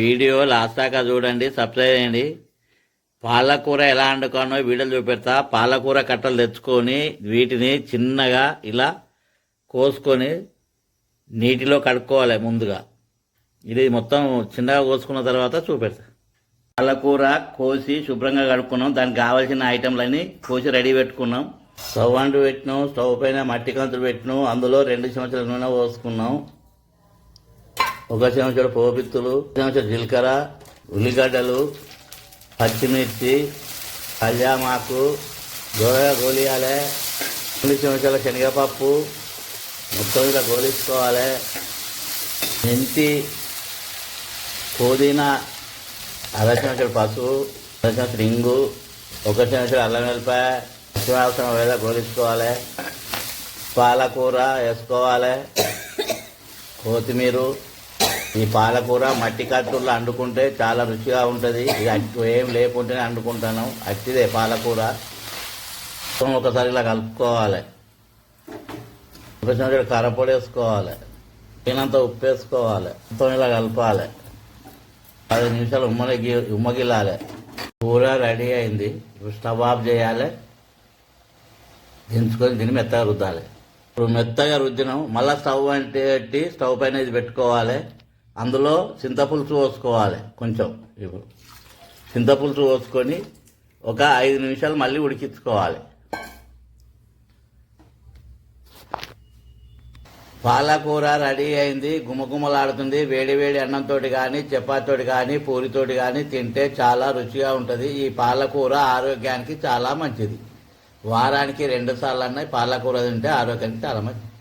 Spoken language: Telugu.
వీడియో లాస్ట్ దాకా చూడండి సబ్స్క్రైబ్ చేయండి. పాలకూర ఎలా వండుకోనో వీడియోలు చూపెడతా. పాలకూర కట్టలు తెచ్చుకొని వీటిని చిన్నగా ఇలా కోసుకొని నీటిలో కడుక్కోవాలి ముందుగా. ఇది మొత్తం చిన్నగా కోసుకున్న తర్వాత చూపెడతా. పాలకూర కోసి శుభ్రంగా కడుక్కున్నాం. దానికి కావాల్సిన ఐటెంలన్నీ కోసి రెడీ పెట్టుకున్నాం. స్టవ్ అంటు పెట్టినాం. స్టవ్ పైన మట్టి కంతులు పెట్టినాం. అందులో రెండు చెంచాల నూనె పోసుకున్నాం. ఒక చెంచాడు పోపిత్తులు చెంచాడు జీలకర్ర ఉల్లిగడ్డలు పచ్చిమిర్చి కళ్యామాకు గోయ గోలియాలి రెండు చెంచాల శనగపప్పు మొత్తం ఇలా గోలించుకోవాలి. మెంతి పుదీనా అర చెంచాడు పసుపు అర చెంచాడు ఇంగు ఒక చెంచాడు అల్లం వెల్లిపాయ పచ్చివాసన వేళ గోలించుకోవాలి. పాలకూర వేసుకోవాలి. కొత్తిమీర ఈ పాలకూర మట్టి కట్టుల్లో వండుకుంటే చాలా రుచిగా ఉంటుంది. ఇది ఏం లేకుంటేనే వండుకుంటాను అట్టిదే పాలకూర. మొత్తం ఒకసారి ఇలా కలుపుకోవాలి. ఒక చెంచా వేసుకోవాలి. తినంత ఉప్పు వేసుకోవాలి. మొత్తం ఇలా కలపాలి. పది నిమిషాలు ఉమ్మగి ఉమ్మగిల్లాలి కూర రెడీ అయింది. ఇప్పుడు స్టవ్ ఆఫ్ చేయాలి. దించుకొని దీన్ని మెత్తగా రుద్దాలి. ఇప్పుడు మెత్తగా రుద్దినాం. మళ్ళీ స్టవ్ అంటే స్టవ్ పైన ఇది పెట్టుకోవాలి. అందులో చింతపులుసు పోసుకోవాలి కొంచెం. ఇప్పుడు చింతపులుసు పోసుకొని ఒక ఐదు నిమిషాలు మళ్ళీ ఉడికించుకోవాలి. పాలకూర రెడీ అయింది గుమగుమలాడుతుంది. వేడి వేడి అన్నంతో కానీ చపాతీతోటి కానీ పూరితోటి కానీ తింటే చాలా రుచిగా ఉంటుంది. ఈ పాలకూర ఆరోగ్యానికి చాలా మంచిది. వారానికి రెండు సార్లు అన్న పాలకూర తింటే ఆరోగ్యానికి చాలా మంచిది.